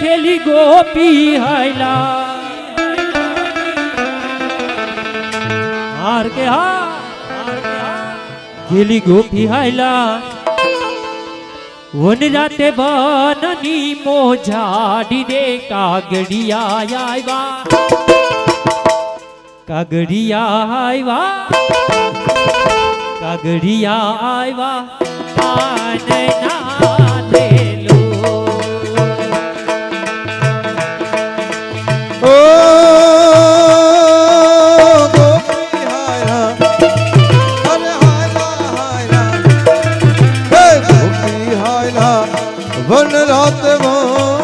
खेली गोपी हैला हार के हार खेली गोपी हैला वन जाते बननी मो दे कागड़िया आयवा कागड़िया आयवा કાગડિયા આવ્યા પાન ના દેલો વન રાતમાં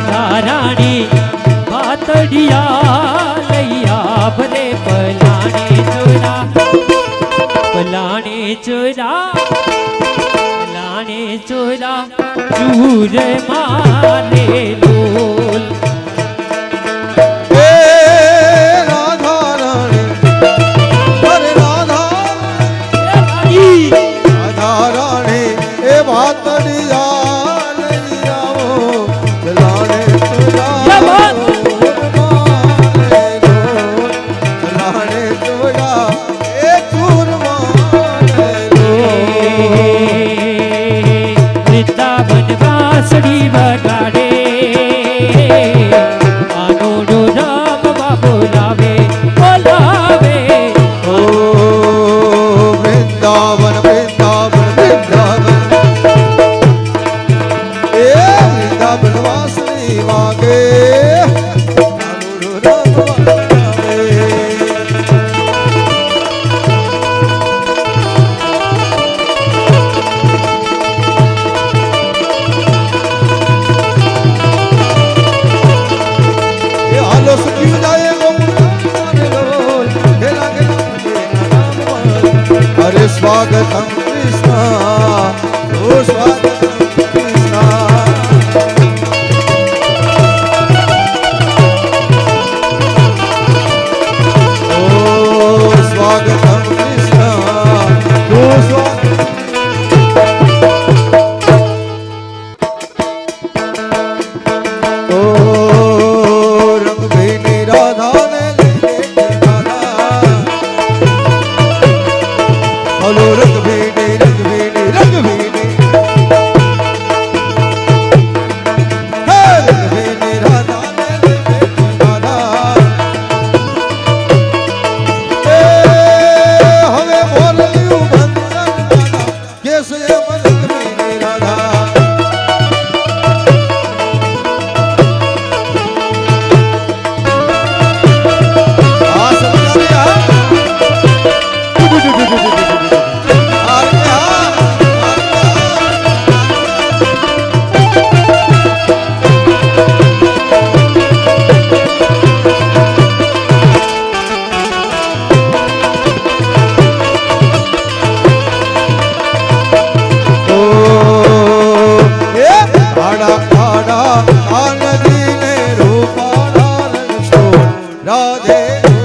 રાધા રાણી પાતડિયા લૈયા ભલે પલાણી ચોરા પલાણી ચોરા પલાણી ચોરા ચૂર મારે લોલ స్వాగతం కృష్ణ. de